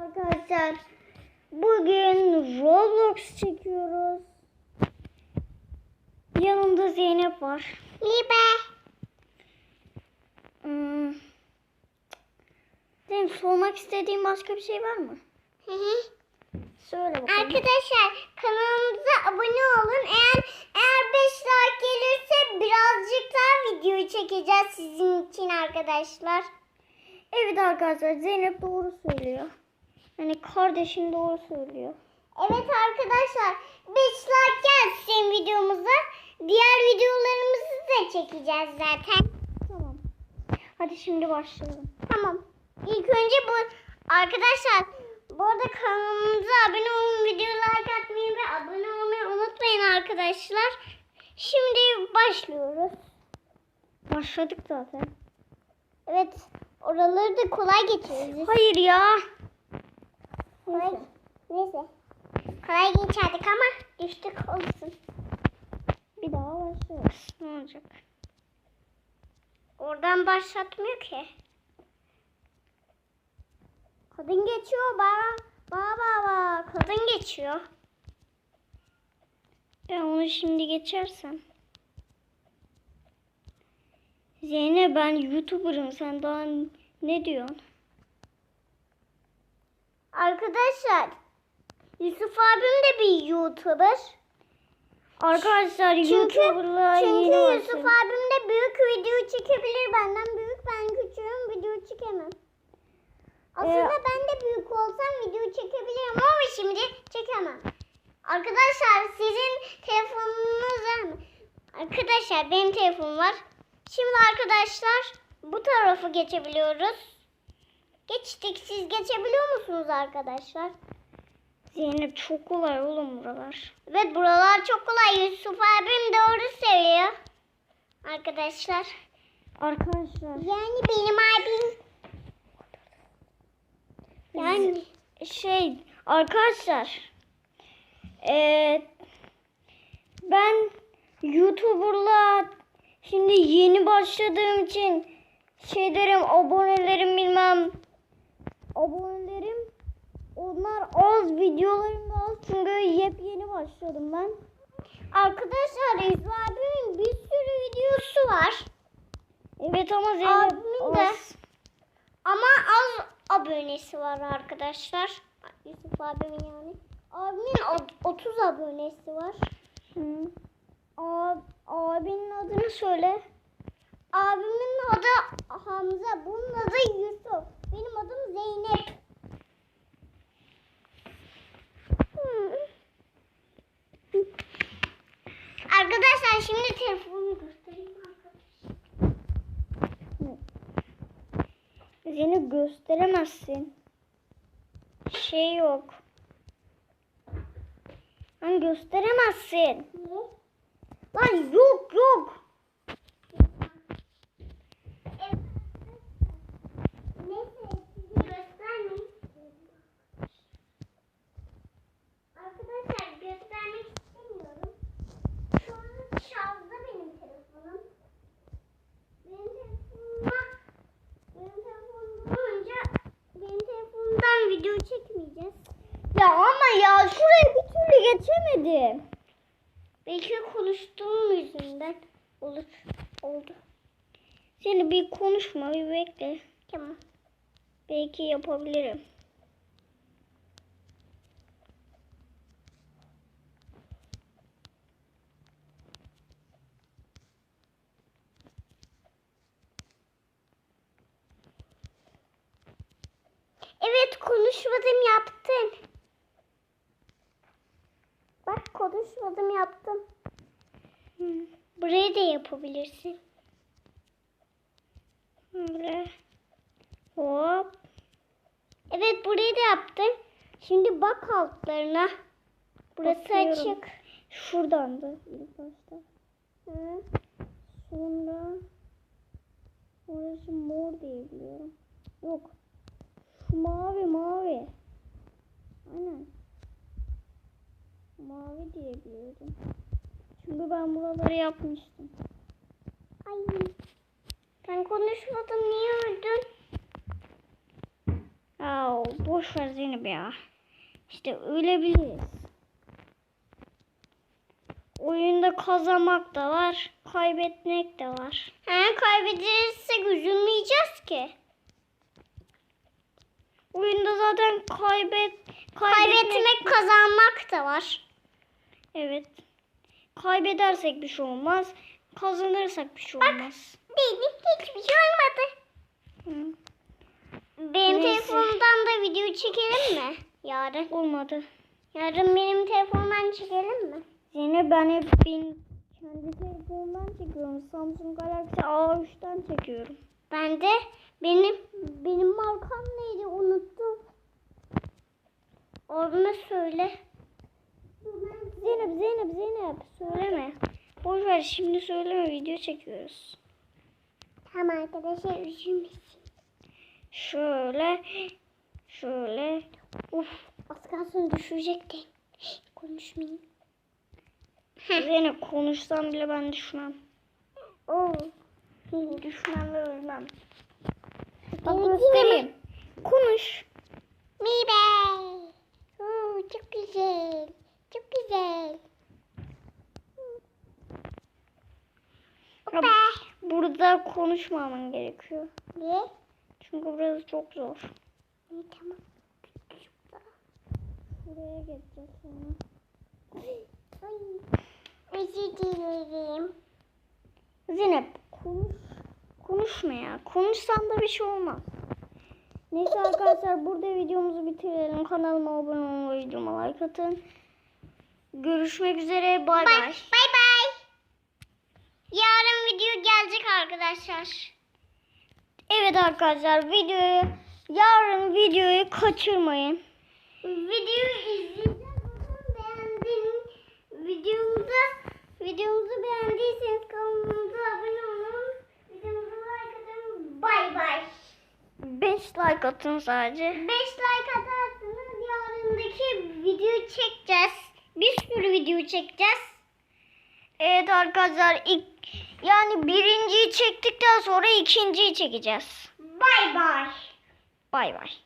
Arkadaşlar bugün Roblox çekiyoruz. Yanımda Zeynep var. Libe. Hmm. Zeynep sormak istediğin başka bir şey var mı? Hı hı. Söyle bakalım. Arkadaşlar kanalımıza abone olun. Eğer eğer 5 like gelirse birazcık daha video çekeceğiz sizin için arkadaşlar. Evet arkadaşlar Zeynep doğru söylüyor. Yani kardeşim doğru söylüyor. Evet arkadaşlar 5 like gelsin videomuza. Diğer videolarımızı da çekeceğiz zaten. Tamam. Hadi şimdi başlayalım. Tamam. İlk önce bu arkadaşlar bu arada kanalımıza abone olun, video like atmayı ve abone olmayı unutmayın arkadaşlar. Şimdi başlıyoruz. Başladık zaten. Evet, oraları da kolay geçeriz. Hayır ya. Kolay, neyse. Kolay geçerdik ama düştük olsun. Bir daha başlıyoruz. Ne olacak? Oradan başlatmıyor ki. Kadın geçiyor baba. Baba baba. Kadın geçiyor. Ben onu şimdi geçersem. Zeynep ben YouTuber'ım. Sen daha ne diyorsun? Arkadaşlar Yusuf abim de bir YouTuber. Arkadaşlar Çünkü, YouTuber'la çünkü Yusuf abim de büyük video çekebilir. Benden büyük ben küçüğüm video çekemem. Aslında Ee, ben de büyük olsam video çekebilirim ama şimdi çekemem. Arkadaşlar sizin telefonunuz var mı? Arkadaşlar benim telefonum var. Şimdi arkadaşlar bu tarafı geçebiliyoruz. Geçtik. Siz geçebiliyor musunuz arkadaşlar? Zeynep çok kolay oğlum buralar. Evet buralar çok kolay. Yusuf abim doğru söylüyor. Arkadaşlar. Arkadaşlar Yani benim abim. Yani şey arkadaşlar eee, ben YouTuber'la şimdi yeni başladığım için şeylerim abonelerim bilmem abonelerim onlar az videolarım da az çünkü yepyeni başladım ben. arkadaşlar abimin bir sürü videosu var. Evet ama Zeynep Abimin de. az. Abonesi var arkadaşlar. Yusuf abimin yani. Abimin ot- 30 abonesi var. Hı. Ab, abinin adını söyle. Abimin adı Hamza. Bunun adı Yusuf. Benim adım Zeynep. Hmm. Arkadaşlar şimdi telefonumu göstereyim arkadaşlar. Zeynep gösteremezsin. Şey yok. Lan gösteremezsin. Niye? Lan yok yok. Evet. Neyse size göstermeyeyim. Arkadaşlar göstermek istemiyorum. Şu an şarjda benim telefonum. Benim telefonuma benim telefonum olunca benim telefonumdan video çekmeyeceğiz. Ya ama ya şuraya bir türlü geçemedim. Belki konuştuğum yüzünden olur. Oldu. Seni bir konuşma bir bekle. Tamam. Belki yapabilirim. Evet konuşmadım yaptın. Bak konuşmadım yaptım. Hı, Burayı da yapabilirsin. Böyle. Hop. Evet burayı da yaptın. Şimdi bak altlarına. Burası Bakıyorum. açık. Şuradan da ilk başta. Hı. Sonra mor diye biliyorum. Yok. Mavi mavi. Aynen. Mavi diye biliyordum. Çünkü ben buraları yapmıştım. Ay. Ben konuşmadım niye öldün? Ya boş ver Zeynep ya. İşte ölebiliriz. Oyunda kazanmak da var, kaybetmek de var. He kaybedersek üzülmeyeceğiz ki. Oyunda zaten kaybet Kaybetmek kazanmak da var. Evet. Kaybedersek bir şey olmaz. Kazanırsak bir şey olmaz. Benim hiçbir şey olmadı. Hı. Benim Neyse. telefonumdan da video çekelim mi? Yarın. Olmadı. Yarın benim telefonumdan çekelim mi? Zeynep ben hep bin, kendi telefonumdan çekiyorum. Samsung Galaxy A3'ten çekiyorum. Ben de benim benim markam neydi unuttum. Onu söyle. Zeynep, Zeynep, Zeynep. Söyleme. Boş ver şimdi söyleme video çekiyoruz. Tamam arkadaşlar üzülmesin. Şöyle, şöyle. Uf az kalsın düşecekti. Konuşmayayım. Zeynep konuşsam bile ben düşmem. Oo. Düşmem ve ölmem. Bak göstereyim. Konuş. Mibe. Oo, çok güzel. Çok güzel. Hoppa. burada konuşmaman gerekiyor. Niye? Çünkü burası çok zor. İyi tamam. Buraya geçeceğiz sonra. Ay. Özür dilerim. Zeynep konuş. Konuşma ya. Konuşsan da bir şey olmaz. Neyse arkadaşlar burada videomuzu bitirelim. Kanalıma abone olmayı, videoma like atın. Görüşmek üzere. Bay Bay bay. bay. Yarın video gelecek arkadaşlar. Evet arkadaşlar videoyu yarın videoyu kaçırmayın. Videoyu izleyeceğiz. Beğendiğiniz videomuza videomuzu beğendiyseniz kanalımıza abone olun. Bay bay. 5 like atın sadece. 5 like atarsanız yarındaki video çekeceğiz. Bir sürü video çekeceğiz. Evet arkadaşlar ilk yani birinciyi çektikten sonra ikinciyi çekeceğiz. Bay bay. Bay bay.